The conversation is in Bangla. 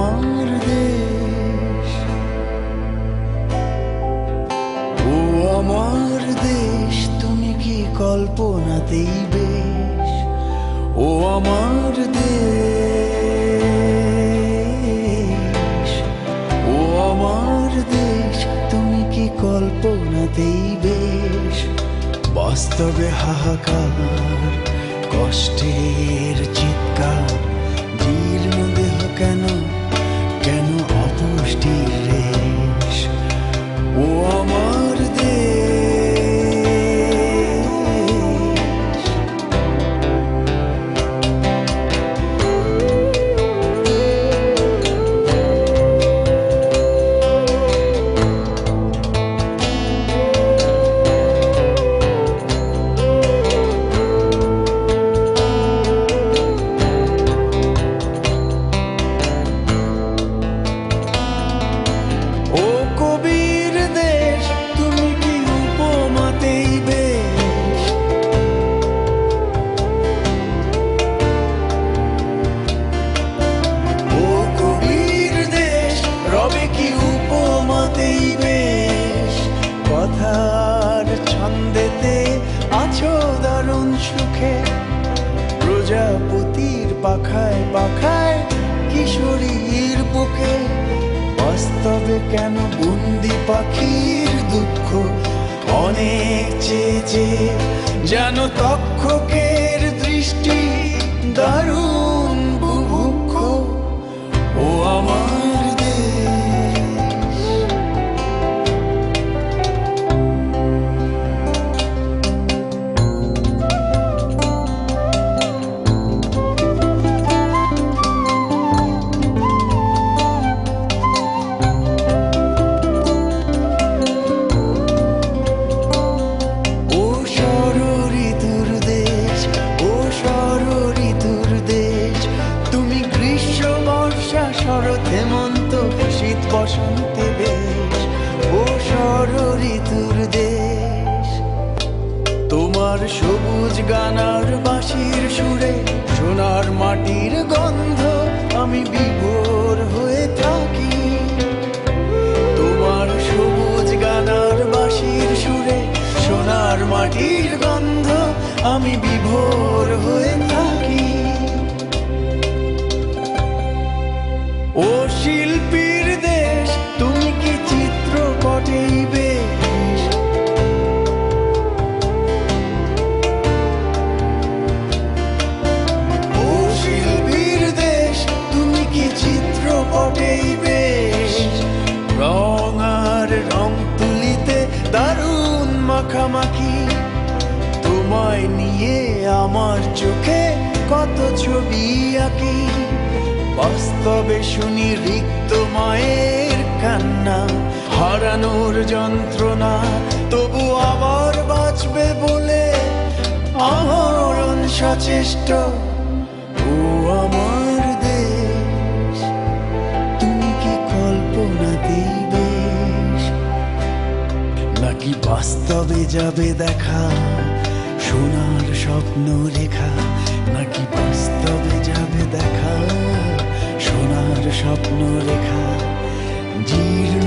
আমার দেশ ও আমার দেশ তুমি কি কল্পনাতেই বেশ ও আমার দেশ ও আমার দেশ তুমি কি কল্পনাতেই বেশ বাস্তবে হাহাকার, কষ্টের চিত পাখায় পাখায় কিশোরীর বুকে। বাস্তবে কেন বন্দি পাখির দুঃখ? অনেক চেয়েছে, যেন তক্ষকের দৃষ্টি দারুণ বুভুক্ষ। ও আমার বসন্তে বেশ, ও ঋতুর দেশ। তোমার সবুজ গানার বাঁশির সুরে, সোনার মাটির গন্ধ আমি বিভোর হয়ে থাকি। তোমার সবুজ গানার বাঁশির সুরে, সোনার মাটির গন্ধ আমি বিভোর হয়ে মাখামাখি তোমায় নিয়ে আমার চোখে কত ছবি আঁকি। বাস্তবে শুনি রিক্ত মায়ের কান্না। হারানোর যন্ত্রণা, তবু আবার বাঁচবে বলে আমরণ সচেষ্ট। বাস্তবে যাবে দেখা সোনার স্বপ্ন রেখা নাকি বাস্তবে যাবে দেখা সোনার স্বপ্ন রেখা জীর্ণ